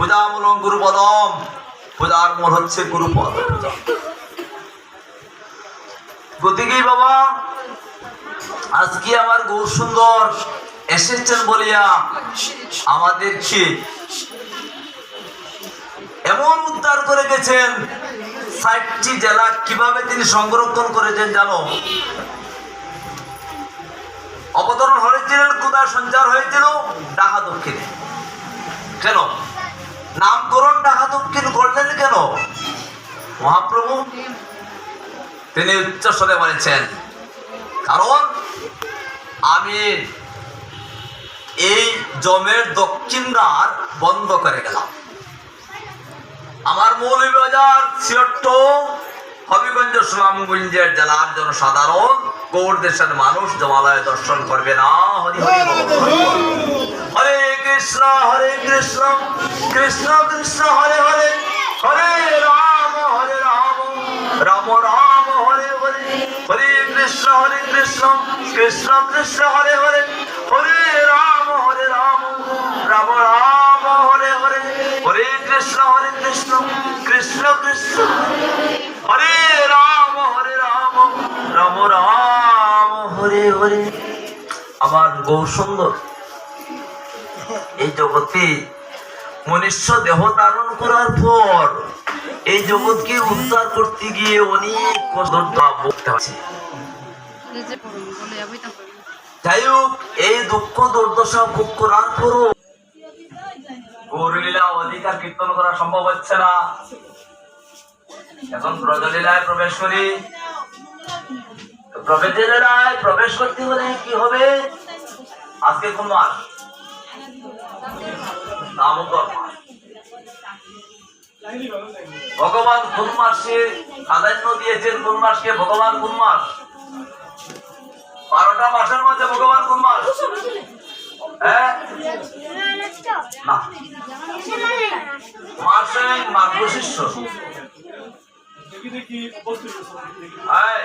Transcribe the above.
পূজামূলক গুরুপদম। পূজার মূল হচ্ছে গুরুপদ। পূজা গতিকে বাবা? আজকে আমার গৌর সুন্দর এসেছেন বলিয়া আমাদেরকে এমন উদ্ধার করে গেছেন ষাটটি জেলা কীভাবে তিনি সংরক্ষণ করেছেন জানো? অবতরণ হয়েছিলেন কোথায় সঞ্চার হয়েছিল ডাহা দক্ষিণে। কেন? নামকরণ ডাহা দক্ষিণ করলেন কেন? মহাপ্রভু, তিনি উচ্চস্বরে বলেছেন, কারণ আমি এই জমের দক্ষিণ দ্বার বন্ধ করে গেলাম। আমার মৌলভীবাজার সিয়ট্ট হবিগঞ্জ সুনামগঞ্জের জেলার জনসাধারণ গৌর দেশের মানুষ জমালয় দর্শন করবে না। হরি। হরে কৃষ্ণ, হরে কৃষ্ণ কৃষ্ণ কৃষ্ণ, হরে হরে হরে রাম হরে রাম রাম রাম, হরে হরে হরে কৃষ্ণ হরে কৃষ্ণ কৃষ্ণ কৃষ্ণ, হরে হরে হরে রাম হরে রাম রাম রাম, হরে হরে হরে কৃষ্ণ হরে কৃষ্ণ কৃষ্ণ কৃষ্ণ, হরে রাম হরে রাম রাম রাম, হরে হরে। আমার গৌ সুন্দর। এই জগতে মনুষ্য দেহ ধারণ করার পর এই জগৎকে উদ্ধার করতে গিয়ে অনেক যাই হোক, এই দুঃখ দুর্দশা ভোগ করার পরও গৌরলীলা অধিকার কীর্তন করা সম্ভব হচ্ছে না। এখন ব্রজলীলায় প্রবেশ করি। প্রবেশ করতে হলে কি হবে? আজকে কোন মাস ভগবান কোন মাসে প্রাধান্য দিয়েছেন? কোন মাসকে? ভগবান কোন মাস? বারোটা মাসের মধ্যে ভগবান কোন মাস? হ্যাঁ? মার্গশিষ্য হ্যাঁ।